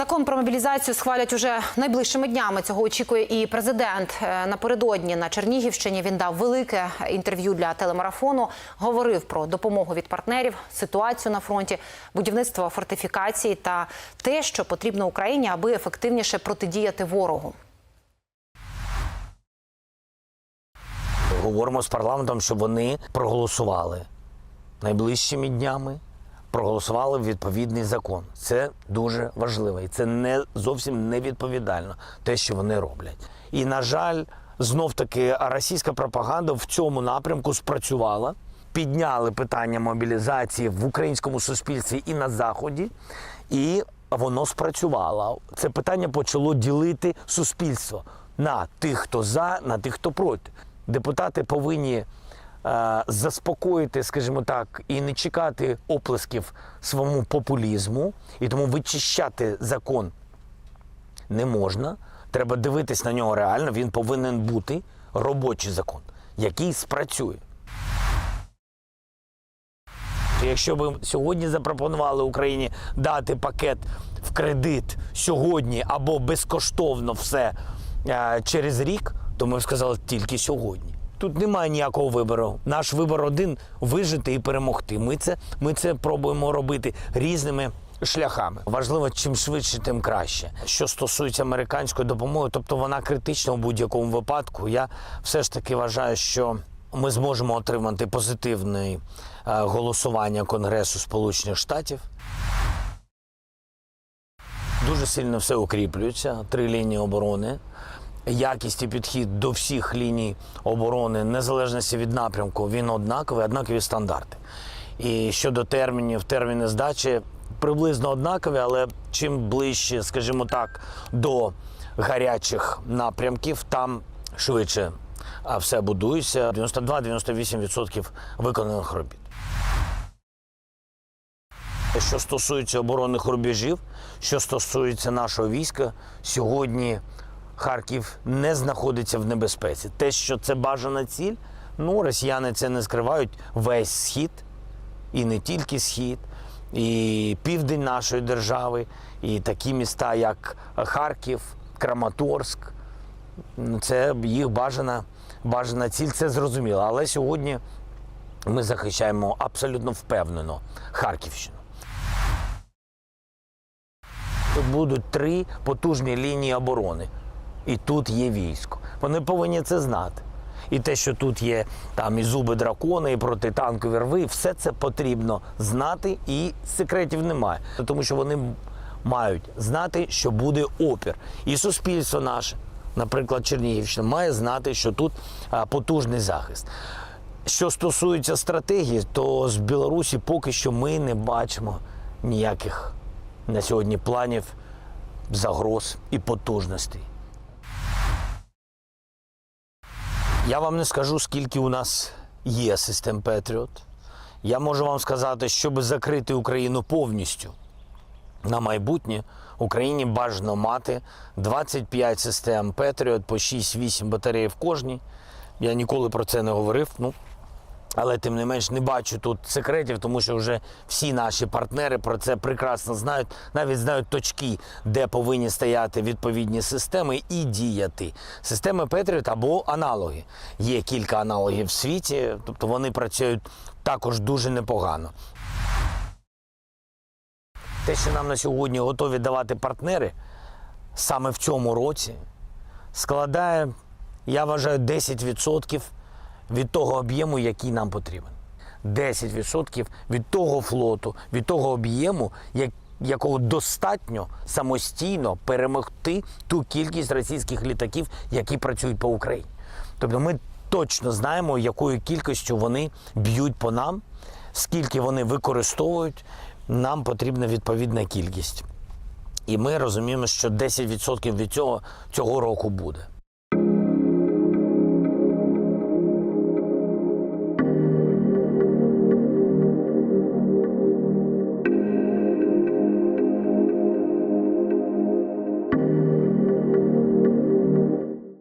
Закон про мобілізацію схвалять уже найближчими днями. Цього очікує і президент. Е, Напередодні на Чернігівщині він дав велике інтерв'ю для телемарафону. Говорив про допомогу від партнерів, ситуацію на фронті, будівництво фортифікацій та те, що потрібно Україні, аби ефективніше протидіяти ворогу. Говоримо з парламентом, щоб вони проголосували найближчими днями. Проголосували відповідний закон. Це дуже важливо, і це не зовсім невідповідально те, що вони роблять. І на жаль, знов таки російська пропаганда в цьому напрямку спрацювала. Підняли питання мобілізації в українському суспільстві і на заході, і воно спрацювало. Це питання почало ділити суспільство на тих, хто за, на тих, хто проти. Депутати повинні заспокоїти, скажімо так, і не чекати оплесків своєму популізму, і тому вичищати закон не можна. Треба дивитись на нього реально. Він повинен бути робочий закон, який спрацює. Якщо б сьогодні запропонували Україні дати пакет в кредит сьогодні або безкоштовно все е, через рік, то ми б сказали тільки сьогодні. Тут немає ніякого вибору. Наш вибор один вижити і перемогти. Ми це, ми це пробуємо робити різними шляхами. Важливо, чим швидше, тим краще. Що стосується американської допомоги, тобто вона критична у будь-якому випадку. Я все ж таки вважаю, що ми зможемо отримати позитивне голосування Конгресу Сполучених Штатів. Дуже сильно все укріплюється. Три лінії оборони. Якість і підхід до всіх ліній оборони, незалежності від напрямку, він однаковий, однакові стандарти. І щодо термінів, терміни здачі приблизно однакові, але чим ближче, скажімо так, до гарячих напрямків, там швидше все будується. 92-98% виконаних робіт. Що стосується оборонних рубежів, що стосується нашого війська, сьогодні Харків не знаходиться в небезпеці. Те, що це бажана ціль, ну росіяни це не скривають весь схід, і не тільки схід, і південь нашої держави, і такі міста, як Харків, Краматорськ. Ну, Це їх бажана, бажана ціль, це зрозуміло. Але сьогодні ми захищаємо абсолютно впевнено Харківщину. Будуть три потужні лінії оборони. І тут є військо. Вони повинні це знати. І те, що тут є там і зуби дракона, і протитанкові рви, все це потрібно знати, і секретів немає. Тому що вони мають знати, що буде опір. І суспільство наше, наприклад, Чернігівщина, має знати, що тут потужний захист. Що стосується стратегії, то з Білорусі поки що ми не бачимо ніяких на сьогодні планів, загроз і потужностей. Я вам не скажу, скільки у нас є систем Петріот. Я можу вам сказати, щоб закрити Україну повністю на майбутнє, Україні бажано мати 25 систем Петріот по 6-8 батарей в кожній. Я ніколи про це не говорив. Ну, але тим не менш не бачу тут секретів, тому що вже всі наші партнери про це прекрасно знають, навіть знають точки, де повинні стояти відповідні системи і діяти. Системи Петріот або аналоги. Є кілька аналогів в світі, тобто вони працюють також дуже непогано. Те, що нам на сьогодні готові давати партнери саме в цьому році, складає, я вважаю, 10% від того об'єму, який нам потрібен. 10% від того флоту, від того об'єму, як- якого достатньо самостійно перемогти ту кількість російських літаків, які працюють по Україні. Тобто ми точно знаємо, якою кількістю вони б'ють по нам, скільки вони використовують. Нам потрібна відповідна кількість. І ми розуміємо, що 10% від цього цього року буде.